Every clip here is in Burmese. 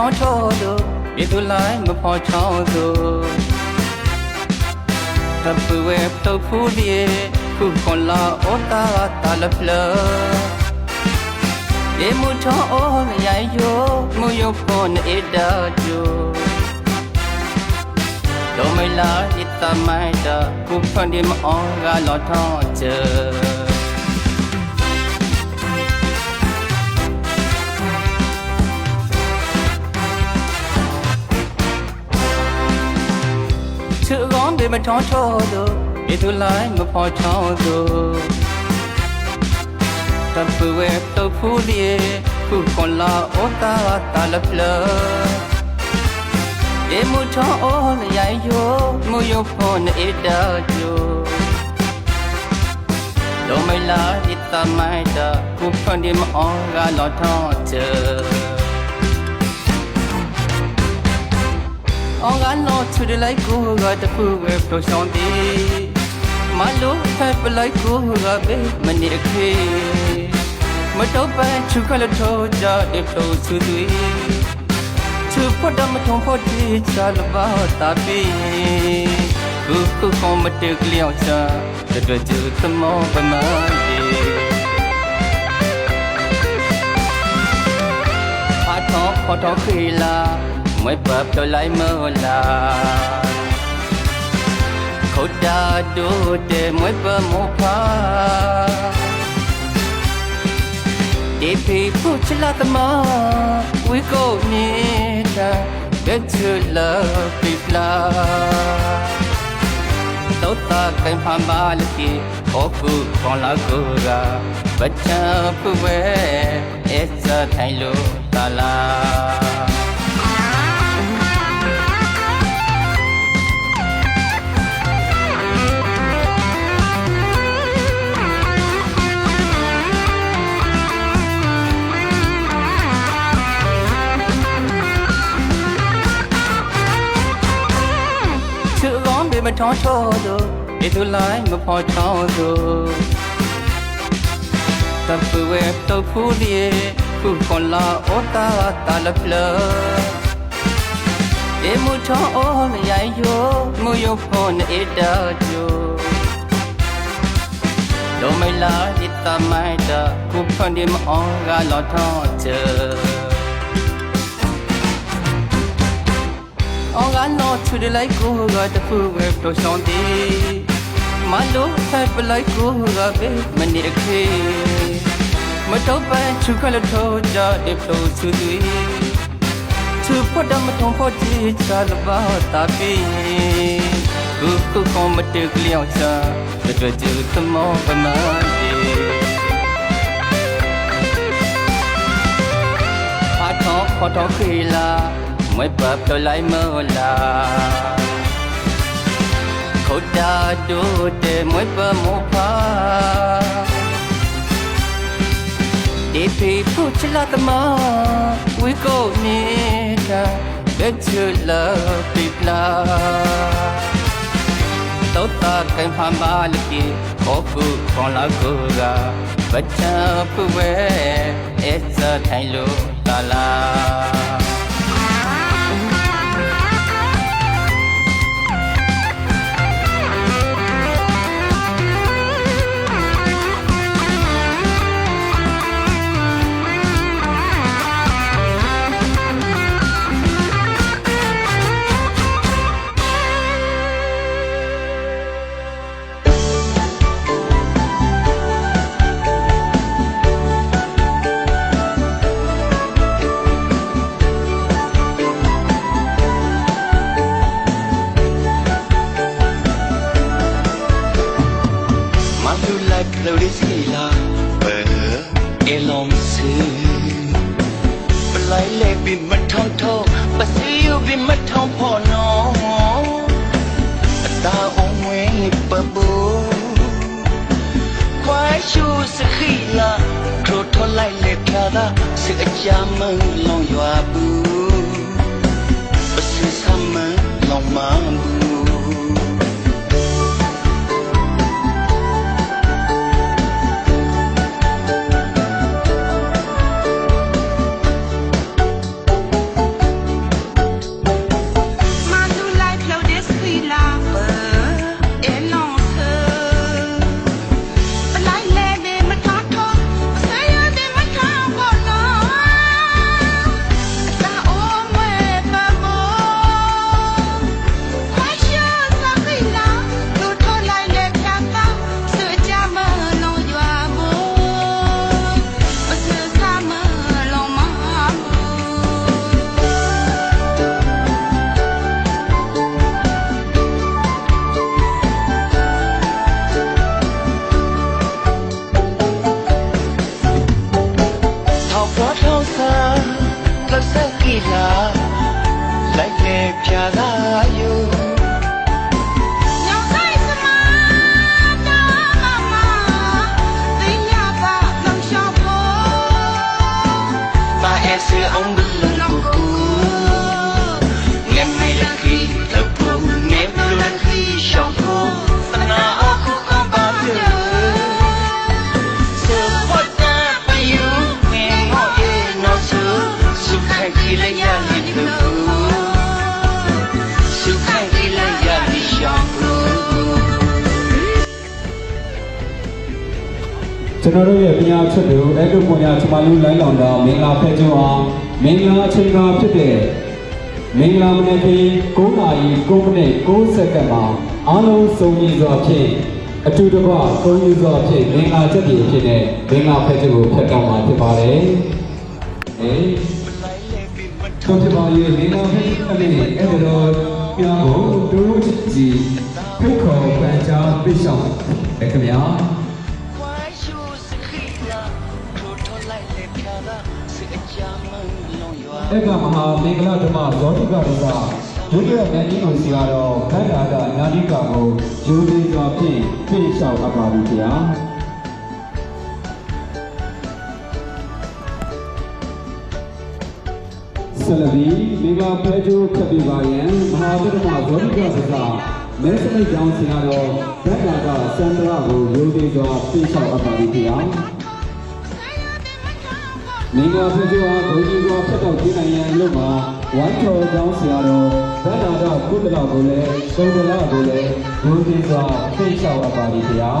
ထောင်းထောလို့မြေသူလိုက်မဖော်ချောင်းသို့တပူဝဲတော့ဖူးဒီခုခွန်လာဩတာတာလဖလေမူထောင်းဩလရိုင်ယိုမူယဖို့နေဒါဂျိုတော့မလာဣတမိုင်တာခုဖန်ဒီမအောကလောထောင်းချေချူ မထောင်းထောလို့မြေသူလိုက်မဖော်ချောင်းသို့တပူဝဲတော့ဖူးဒီခုခွန်လာဩတာတာလဖလေမူထောင်းဩလရိုင်ယိုမူယဖို့နေဒါဂျိုတော့မလာဒီတမိုင်တာခုဖန်ဒီမအောကလောထောင်းချေ On ga no to the like go ga the pu we pro shon di Ma lo phai pa like go ga be mani khe Ma to pa chu ka lo tho ja de pro su dui Chu pho da ma thong pho di cha la ba ta pi Ku ku ko ma te kliao cha de de ju ta mo pa ma di ဖာထောခေါ်တော်ခေလာ မွေပတ်ပြလိုက်မလာခုတ်တာတို့တဲ့မွေပမောဖာဒီဖေဖို့ချလာတမဝီကိုနေတာဘက်ချူလာပိပလာတော့တာကန်ဖမ်းပါလကီအော်ကူခေါ်လာကိုကဘတ်ချဖူဝဲအစထိုင်လို့တာလာ မထောင်းချောလို့ဒီသူလိုက်မဖော်ချောင်းသို့တပူဝဲတော့ဖူးဒီခုခွန်လာဩတာတာလဖလေမူထောင်းဩလရိုင်ယိုမူယဖို့နေဒါဂျိုတော့မလာဒီတမိုင်တာခုဖန်ဒီမအောကလောထောင်းချေ On ga no to the like go ga the fu we pro shon di Ma lo phai pa like go ga be mani khe Ma to pa chu ka lo tho ja de pro su dui Chu pho da ma thong pho ji cha la ba ta pi Ku ku ko ma te kliao cha de de ju ta mo pa ma di ဖာထောခေါ်တော်ခေလာမွေပတ် ပြလိုက်မလာခုတ်တာတို့တဲ့မွေပမောဖာဒီဖေဖို့ချလာတမဝီကိုနေတာဘက်ချူလာပိပလာတော့တာကန်ဖမ်းပါလကီခေါ်ကူခေါ်လာကူကဘတ်ချဖူဝဲအစထိုင်လို့တာလာ Rahman ကျွန်တော်တို့ရဲ့ပညာချစ်သူအဲ့လိုပုံညာချမလူလိုင်းလောင်တော်မင်္ဂလာဖက်ကျွန်းအောင်မင်္ဂလာအချိန်ကဖြစ်တဲ့မင်္ဂလာမနေ့က9နာရီ9မိနစ်9စက္ကန့်မှာအားလုံးစုံညီစွာဖြင့်အတူတကွစုံညီစွာဖြင့်မင်္ဂလာချက်တွေအဖြစ်နဲ့မင်္ဂလာဖက်ကျွန်းကိုဖက်တောင်းမှာဖြစ်ပါတယ်။အေးတော့ဖြစ်ပါရဲ့မင်္ဂလာဖက်ကျွန်းနဲ့အဲ့ဒီတော့ပြောင်းကိုတို့ချစ်ကြည်ဖိတ်ခေါ်ပန်ချာပိရှောင်းခင်ဗျာ လုံးရွာဧကမဟာမင်္ဂလာဓမ္မဇောတိကရသဒုတိယဉာဏ်ကြီးကိုစီကတော့ခန္ဓာကညာတိကကိုယူသေးစွာဖြင့်ပြည့်လျှောက်အပ်ပါပြီဗျာဆလဗီမေဂါဖဲဂျိုခပ်ပြပါယံမဟာဗုဒ္ဓမဇောတိကရသမဲစမိတ်ကြောင့်စီကတော့ခန္ဓာကစန္ဒရာကိုယူသေးစွာပြည့်လျှောက်အပ်ပါပြီဗျာ မင်္ဂလာဖြစ်ကြောဘုန်းကြီးကဖတ်တော့ပြနိုင်ရန်လို့မှာဝိုင်းတော်ကျောင်းဆရာတော်ဗန္ဒာတော်ကုသလကိုလည်းသုံးဒလကိုလည်းဘုန်းကြီးစွာသိလျှောက်အပ်ပါလိမ့်ခင်ဗျာ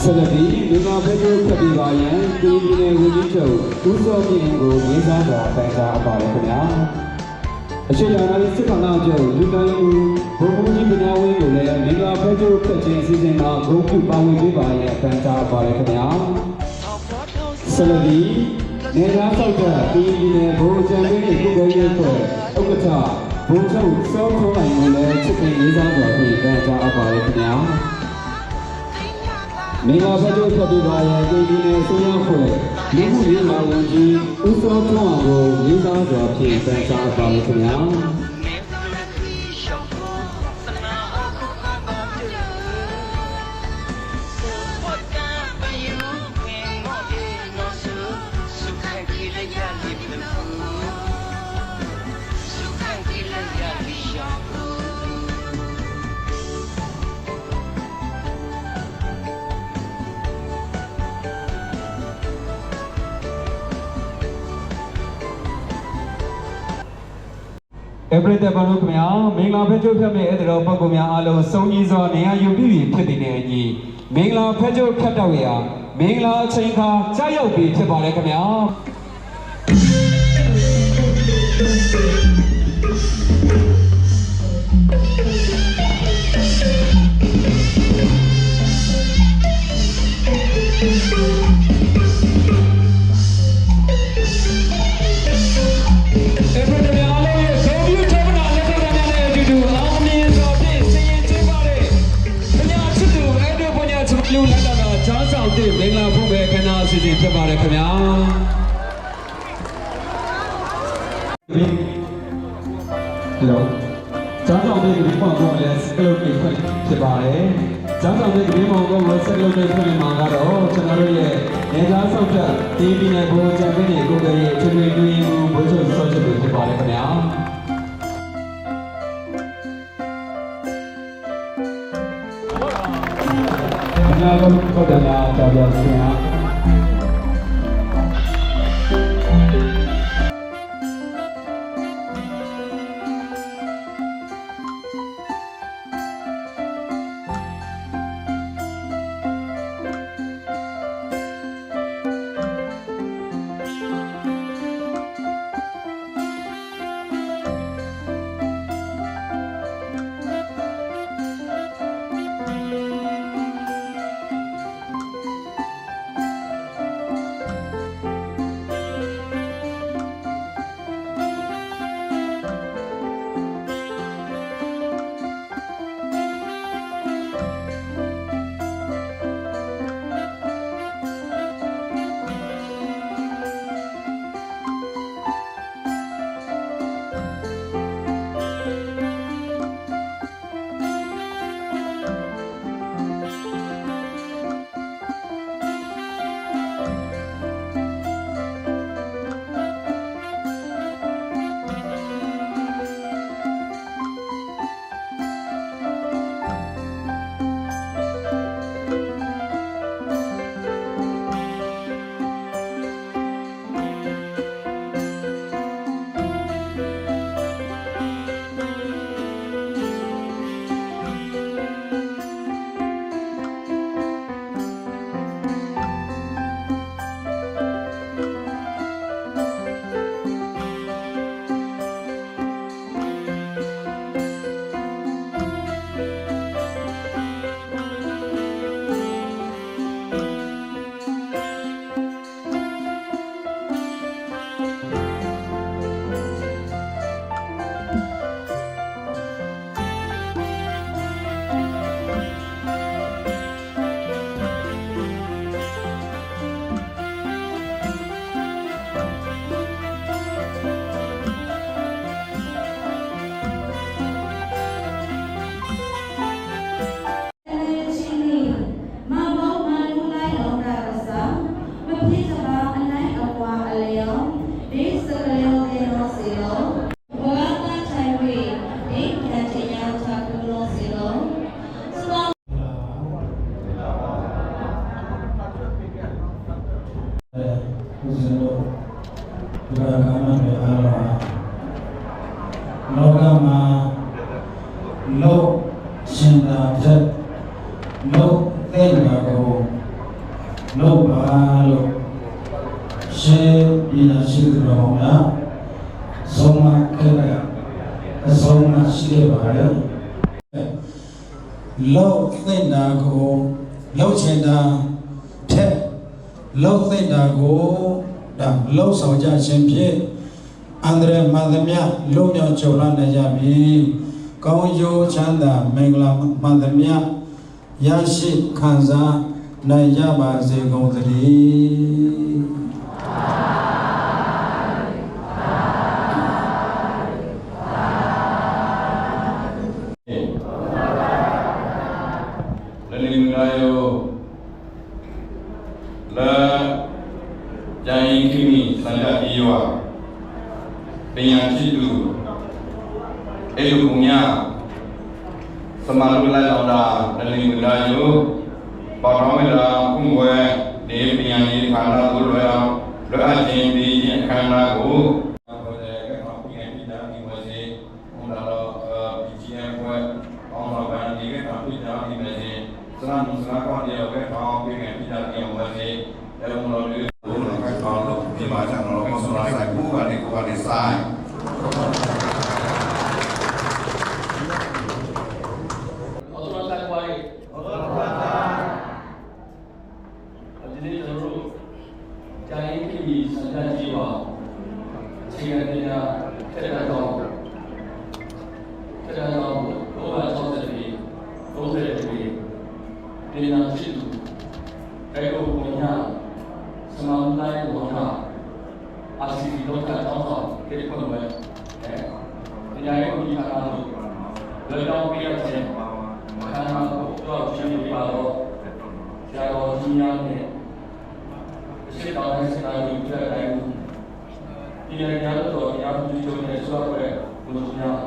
ဆလဗီမင်္ဂလာဖြစ်ကြောဖတ်ပြပါရန်ဒီဒီနယ်ဝင်းကြီးချုပ်ဦးစောမြင့်ကိုရင်းစားစွာပန်ကြားအပ်ပါလိမ့်ခင်ဗျာအရှိန်အနာစစ်ကောင်နောက်ကျောလူတိုင်းဦးဘုံဘုံကြီးပညာဝင်းကိုလည်းမင်္ဂလာဖက်ကျိုးဖက်ခြင်းအစီအစဉ်မှာဂုဏ်ပြုပါဝင်ပေးပါရန်ပန်ကြားပါရခင်ဗျာ ဆလဗီနေရာဆောက်တဲ့ပြည်နယ်ဘိုးချန်လေးကိုကိုယ်ရေးဖွဲ့ဥက္ကဋ္ဌဘုံချုပ်စောထုံးနိုင်ကိုလည်းချစ်ခင်လေးစားစွာဖြင့်ပန်ကြားအပ်ပါရခင်ဗျာမင်္ဂလာဖက်ကျိုးဖက်ပြပါရဲ့ပြည်နယ်ဆိုရဖွဲ့လူမှုရေးလာဝန်ကြီးဦးစောထုံးအောင်ကိုလေးစားစွာဖြင့်ပန်ကြားအပ်ပါရခင်ဗျာ everyday ဘာလို့ခင်ဗျာမင်္ဂလာဖက်ကျိုးဖြတ်မဲ့အဲ့ဒီတော့ပုဂ္ဂိုလ်များအားလုံးစုံကြီးစွာနေရာယူပြီးပြီဖြစ်တဲ့နေအညီမင်္ဂလာဖက်ကျိုးဖြတ်တော့ရမင်္ဂလာအချိန်ခါကြာရောက်ပြီဖြစ်ပါတယ်ခင်ဗျာ စီအစဉ်ဖြစ်ပါတယ်ခင်ဗျာ Hello ကျောင်းဆောင်တဲ့ဒီပုံကောလည်းစကလုံးတွေဖွင့်ဖြစ်ပါတယ်။ကျောင်းဆောင်တဲ့ဒီပုံကောကိုစကလုံးတွေဖွင့်မှာကတော့ကျွန်တော်တို့ရဲ့နေသားဆောက်တဲ့ဒီပြည်နယ်ဘိုးချန်ပီယံကိုယ်ရဲ့ချွေချွေတူရင်ဘိုးချုပ်ဆော့ချက်တွေဖြစ်ပါတယ်ခင်ဗျာ။ခင်ဗျားတို့ဟုတ်တယ်လားကြောက်ကြဆရာ။ မ်းသာမင်္ဂလာမှန်သမျှရရှိခံစားနိုင်ကြပါစေကုန်သတည်းလလင်္ကာယောလာကြိုင်ခိမိသန္တဤယောပညာရှိသူအေလူကုညာသ မာလူလိုက်တော်တာလလင်္ကာယောပါတော်မေလာကုငွယ်ဒီပညာရေးခန္ဓာကိုလွယ်အောင်လွယ်အပ်ခြင်းဒီခြင်းခန္ဓာကိုဘုရားကဟောပြည့်ပြတာဒီဝစီဘုရားတော်ပီဂျီအမ်ဘွယ်အောင်တော်ဗန်ဒီကဟောပြတာဒီဝစီစရမစရကောင်းတဲ့ဘက်တော်ပြည့်ပြတာဒီဝစီအဲ့လိုမျိုးတွေဘုရားကကောင်းလို့ပြပါချင်တော့ကောင်းစရာဆိုင်ဘူးကနေကိုကနေဆိုင် အော်တော်တိုက်ပွားရေးအော်တော်ပါတာဒီနေ့ကျွန်တော်တို့ဂျိုင်းပြည်ပြည်စံတန်းကြီးပါအခြေခံပညာထက်တန်းတော့ထက်တန်းတော့ဘောပါ60ပြည်30ပြည်ဒီနာရှိသူအဲကိုကိုညာစမန်တိုင်းဘောနာအာစီဒီလောကတောင်းတော့ဒီကွန်ဝဲအဲပညာရေးကိုဒီခါတော့လောတောင်းပြရတဲ့ ခန္ဓာကိုတော့ရှင်ပြပါတော့ဆရာတော်ကြီး များနဲ့အရှိတော်နဲ့စကားကိုပြတဲ့တိုင်းဒီနေ့ညတော့တရားသူချုပ်နဲ့ဆွားပွဲဘုရား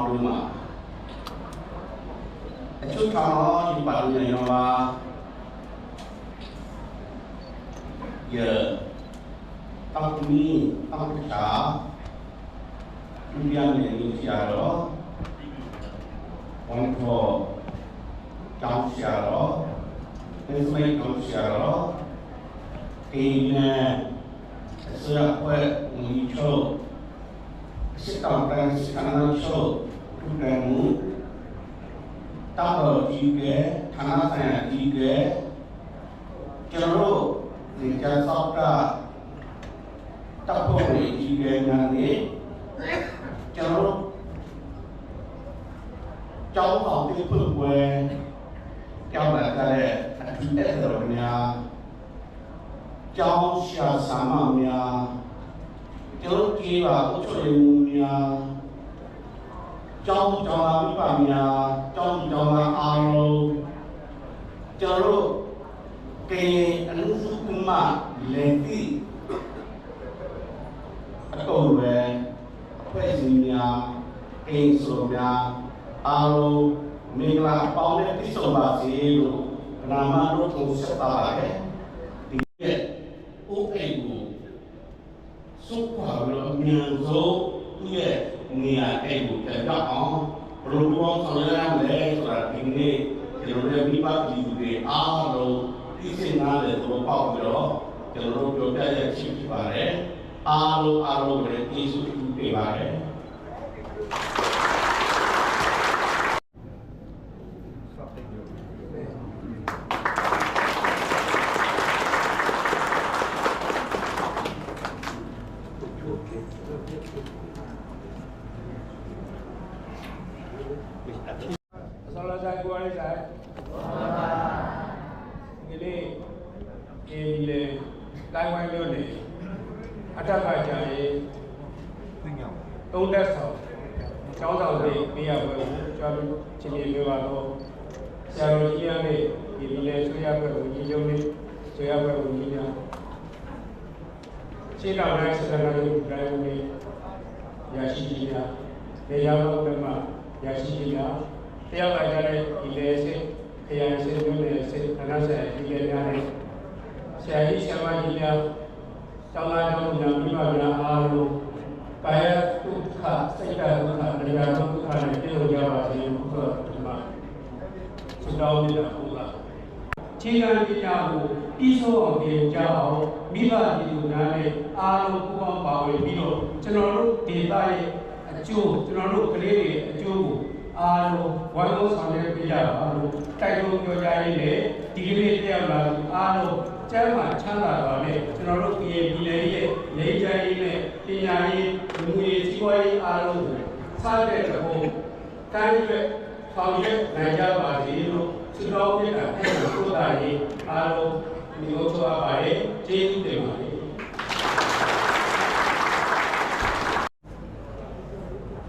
င်တို့မှာအချို့ကောင်တော့ဒီပါလို့နေရောပါယေတောက်မီတောက်ချာဒီပြန်နေလို့ဆရာတော့ဝန်ခေါ်ကျောင်းဆရာတော်ဒီစမိတ်ကျောင်းဆရာတော်ကိန်းနဲ့ဆရာပွဲမီချို စစ်တောင်တန်းစကနာချိုသူတယ်မူတောက်တော်ကြီးကဌာနဆိုင်ရာကြီးကကျွန်တော်တို့ဒီကျဆောက်တာတပ်ဖို့ကြီးကညာနေကျွန်တော်တို့ကျောင်းအောင်တိဖွင့်ပွဲကျောင်းလာကြတဲ့အထူးတဲ့တော်များကျောင်းရှာဆာမများ ကျောင်းကြီးပါအုပ်ချုပ်ရေးမှူးများကျောင်းကျောင်းလာမိပါများကျောင်းကျောင်းလာအားလုံးကျွန်တော်တို့ကေအနုစုကမလေတိအတော်ပဲအဖွဲ့အစည်းများအိမ်ဆိုများအားလုံးမင်္ဂလာပေါင်းနဲ့ပြည့်စုံပါစေလို့ဗနာမတို့ထုံဆက်ပါပါတယ်ဒီရဲ့ စုခွာပြီးတော့အမြန်ဆုံးသူ့ရဲ့နေရာအဲ့ကိုပြန်ရောက်အောင်ဘယ်လိုပေါင်းဆောင်ရွက်ရမလဲဆိုတာဒီနေ့ကျွန်တော်တို့မိဘပြည်သူတွေအားလုံးသိစင်နာတယ်သူပေါက်ပြီးတော့ကျွန်တော်တို့ပြောပြရရှိဖြစ်ပါတယ်အားလုံးအားလုံးလည်းကျေးဇူးပြုပေးပါတယ် ဆောလာဆိုင်ကိုရိုင်းဆိုင်ဒီလေးဒီလေတိုင်းဝိုင်းလို့နေအထက်ကကြာရေးသုံးတက်ဆောင်ကျောင်းဆောင်တွေပြရပွဲ ကိုကြောက်လို့ချင်းချင်းပြပါတော့ဆရာတော်ကြီးရတဲ့ဒီဒီလေဆွေရပွဲကိုကြီးကျုံနေဆွေရပွဲကိုကြီးညာရှင်းတော်တိုင်းစကားလုံးတိုင်းဝင်ရရှိကြည်များနေရာဘုရားမှာရရှိကြည်များတရားပါကြတဲ့ဒီလေစိတ်ခရမ်းစိတ်တို့နဲ့စိတ်ခဏဆက်ဒီလေများနဲ့ဆရာကြီးဆရာမကြီးများတောင်းလာတော်မူမိဘများအားလုံးကာယဒု က္ခစိတ်ဓာတ်ဒုက္ခတရားဒုက္ခနဲ့ပြည့်စုံကြပါစေဘုရားဒီမှာသုတောင်းမြတ်ဘုရားခြေခံပညာကိုပြီးဆုံးအောင်ပြင်ကြအောင်မိဘပြည်သူများနဲ့အားလုံးပူးပေါင်းပါဝင်ပြီးတော့ကျွန်တော်တို့ဒေသရဲ့အကျိုးကျွန်တော်တို့ကလေးတွေအကျိုးကိုအားလုံးဝိုင်းဝန်းဆောင်ရွက်ပေးကြပါလို့တိုက်တွန်းပြောကြားရင်းနဲ့ဒီကနေ့တရားလာသူအားလုံးကျမ်းမာချမ်းသာပါနဲ့ကျွန်တော်တို့ပြည်ပြည်နယ်ရဲ့နေကြရေးနဲ့ပညာရေး လူမှုရေးစီးပွားရေးအားလုံးကိုစားတဲ့တဘုံတိုင်းရွက်ဆောင်ရွက်နိုင်ကြပါစေလို့ဆုတောင်းမြတ်တာအဲ့ဒါကိုတာရေးအားလုံးဒီလိုဆိုပါပါတယ်ကျေးဇူးတင်ပါတယ်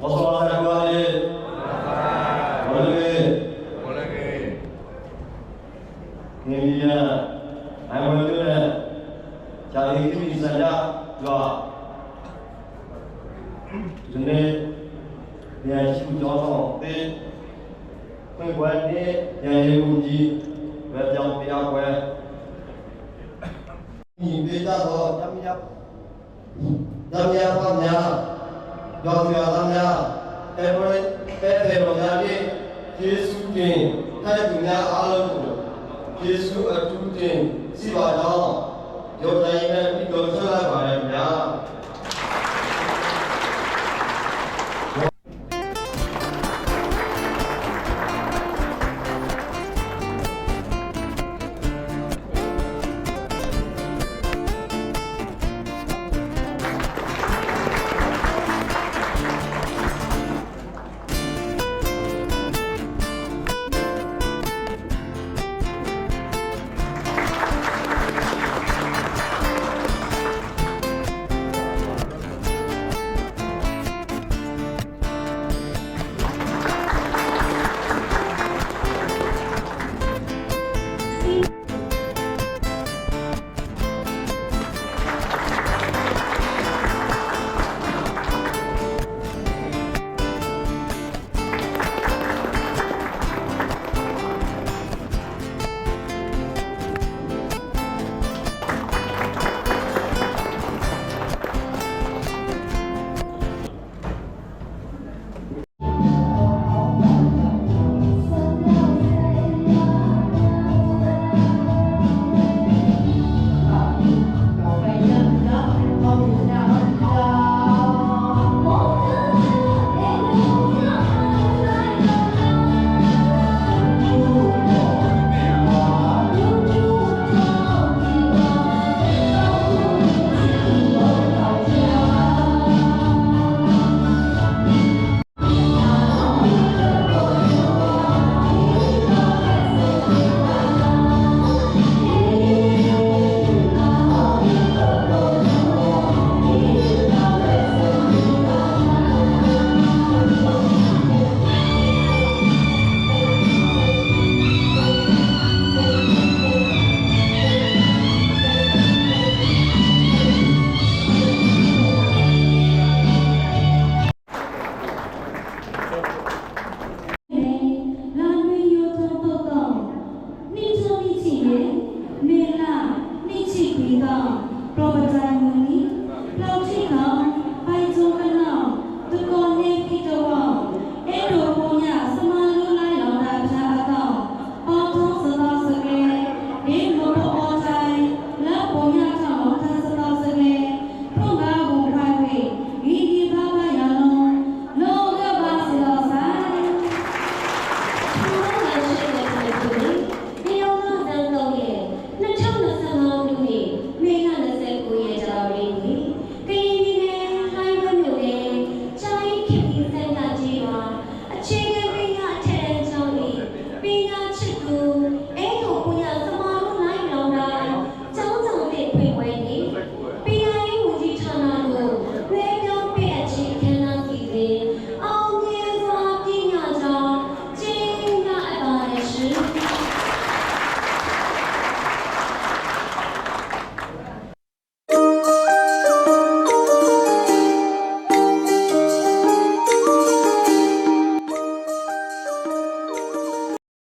我说 ဖွင့်ပွဲနေ့ရန်ရေးမှုကြီးဝက်ပြောင်းတရားပွဲဤပေတာသောဓမ္မယဓမ္မယပါများရောင်ရသားများတေပရိတေတေရောများဖြင့်ယေရှုတင်ထိုက်သူများအားလုံးကိုယေရှုအထူးတင်စီပါတော်ယောသယိနဲ့ဤတော်ဆရာပါရမြတ်